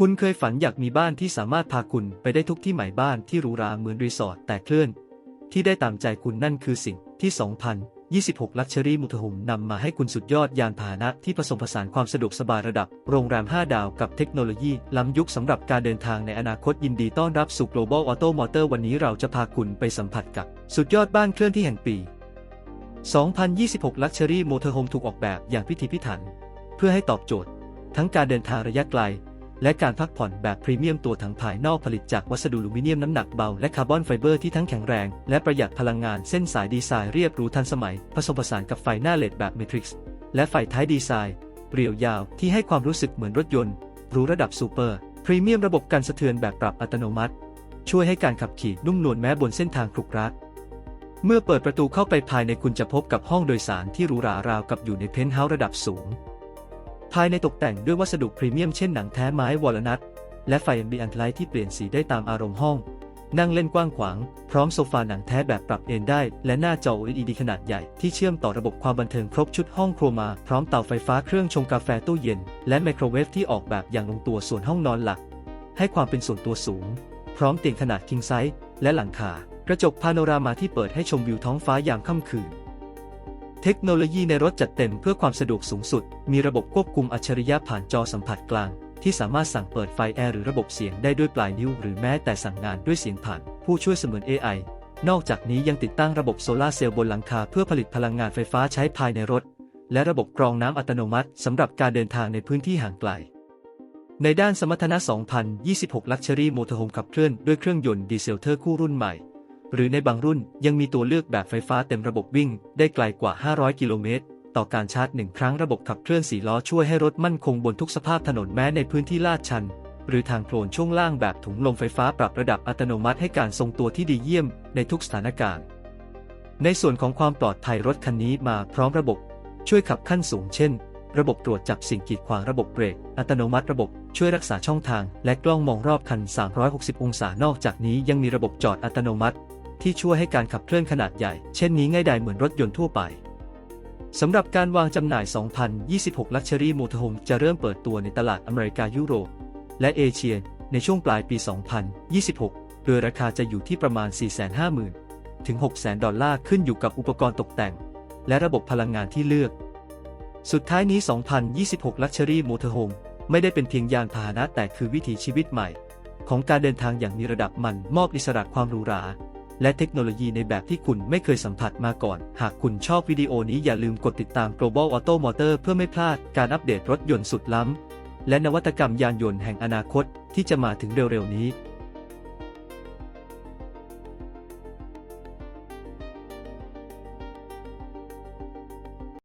คุณเคยฝันอยากมีบ้านที่สามารถพาคุณไปได้ทุกที่หมายบ้านที่หรูหราเหมือนรีสอร์ทแต่เคลื่อน ที่ได้ตามใจคุณนั่นคือสิ่งที่ 2026 Luxury Motorhome นำมาให้คุณสุดยอดยานพาหนะที่ผสมผสานความสะดวกสบายระดับ โรงแรม 5 ดาวกับเทคโนโลยี ล้ำยุคสำหรับการเดินทางในอนาคตยินดีต้อนรับสู่ Global Auto Motor วันนี้เราจะพาคุณไปสัมผัสกับ สุดยอดบ้านเคลื่อนที่แห่งปี 2026 Luxury Motorhome ถูกออกแบบอย่างพิถีพิถัน เพื่อให้ตอบโจทย์ ทั้งการเดินทางระยะไกล และการพักผ่อนแบบพรีเมียมตัวถังภายนอกผลิตจากวัสดุอลูมิเนียมน้ำหนักเบาและคาร์บอนไฟเบอร์ที่ทั้งแข็งแรง และประหยัดพลังงานเส้นสายดีไซน์เรียบหรูทันสมัย ผสมผสานกับไฟหน้าเลดแบบเมทริกซ์และไฟท้ายดีไซน์เรียวยาวที่ให้ความรู้สึกเหมือนรถยนต์หรูระดับซูเปอร์พรีเมียมระบบการสะเทือนแบบปรับอัตโนมัติ ช่วยให้การขับขี่นุ่มนวลแม้บนเส้นทางขรุขระเมื่อเปิดประตูเข้าไปภายในคุณจะพบกับห้องโดยสารที่หรูหราราวกับอยู่ในเพนท์เฮาส์ระดับสูง ภายในตกแต่งด้วยวัสดุพรีเมียมเช่นหนังแท้ไม้วอลนัทและไฟ ambient light ที่เปลี่ยนสีได้ตามอารมณ์ห้อง นั่งเล่นกว้างขวาง พร้อมโซฟาหนังแท้แบบปรับเอนได้ และหน้าจอ LED ขนาดใหญ่ที่เชื่อมต่อระบบความบันเทิงครบชุดห้องครัวมา พร้อมเตาไฟฟ้าเครื่องชงกาแฟตู้เย็น และไมโครเวฟที่ออกแบบอย่างลงตัวส่วนห้องนอนหลัก ให้ความเป็นส่วนตัวสูง พร้อมเตียงขนาด king size และหลังคากระจกพาโนรามาที่เปิดให้ชมวิวท้องฟ้ายามค่ำคืน เทคโนโลยีในรถจัดเต็มเพื่อความสะดวกสูงสุด มีระบบควบคุมอัจฉริยะผ่านจอสัมผัสกลาง ที่สามารถสั่งเปิดไฟแอร์หรือระบบเสียงได้ด้วยปลายนิ้ว หรือแม้แต่สั่งงานด้วยเสียงผ่าน ผู้ช่วยเสมือน AI นอกจากนี้ยังติดตั้งระบบโซลาร์เซลล์บนหลังคาเพื่อผลิตพลังงานไฟฟ้าใช้ภายในรถ และระบบกรองน้ำอัตโนมัติสำหรับการเดินทางในพื้นที่ห่างไกล ในด้านสมรรถนะ 2026 Luxury Motorhome ขับเคลื่อนด้วยเครื่องยนต์ดีเซลเทอร์คู่รุ่นใหม่ หรือในบางรุ่นยังมีตัวเลือกแบบไฟฟ้าเต็มระบบวิ่ง ได้ไกลกว่า 500 กิโลเมตร ต่อการชาร์จหนึ่งครั้งระบบขับเคลื่อนสีล้อช่วยให้รถมั่นคงบนทุกสภาพถนนแม้ในพื้นที่ลาดชัน หรือทางโคลนช่วงล่างแบบถุงลมไฟฟ้าปรับระดับอัตโนมัติให้การทรงตัวที่ดีเยี่ยมในทุกสถานการณ์ ในส่วนของความปลอดภัยรถคันนี้มาพร้อมระบบ ช่วยขับขั้นสูงเช่นระบบตรวจจับสิ่งกีดขวางระบบเบรก อัตโนมัติระบบช่วยรักษาช่องทาง และกล้องมองรอบคัน 360 องศา นอกจากนี้ยังมีระบบจอดอัตโนมัติ ที่ช่วยให้การขับเคลื่อนขนาดใหญ่ เช่นนี้ง่ายดายเหมือนรถยนต์ทั่วไปสำหรับการวางจำหน่าย 2026 Luxury Motorhome จะเริ่มเปิดตัวในตลาดอเมริกายุโรป และเอเชีย ในช่วงปลายปี 2026 โดยราคาจะอยู่ที่ประมาณ 450,000 ถึง 600,000 ดอลลาร์ขึ้นอยู่กับอุปกรณ์ตกแต่ง และระบบพลังงานที่เลือก สุดท้ายนี้ 2026 Luxury Motorhome ไม่ได้เป็นเพียงยานพาหนะแต่คือวิถีชีวิตใหม่ ของการเดินทางอย่างมีระดับมันมอบอิสระความหรูหรา และเทคโนโลยีในแบบที่คุณไม่เคยสัมผัสมาก่อน หากคุณชอบวิดีโอนี้อย่าลืมกดติดตาม Global Auto Motor เพื่อไม่พลาดการอัปเดตรถยนต์สุดล้ำ และนวัตกรรมยานยนต์แห่งอนาคตที่จะมาถึงเร็วๆนี้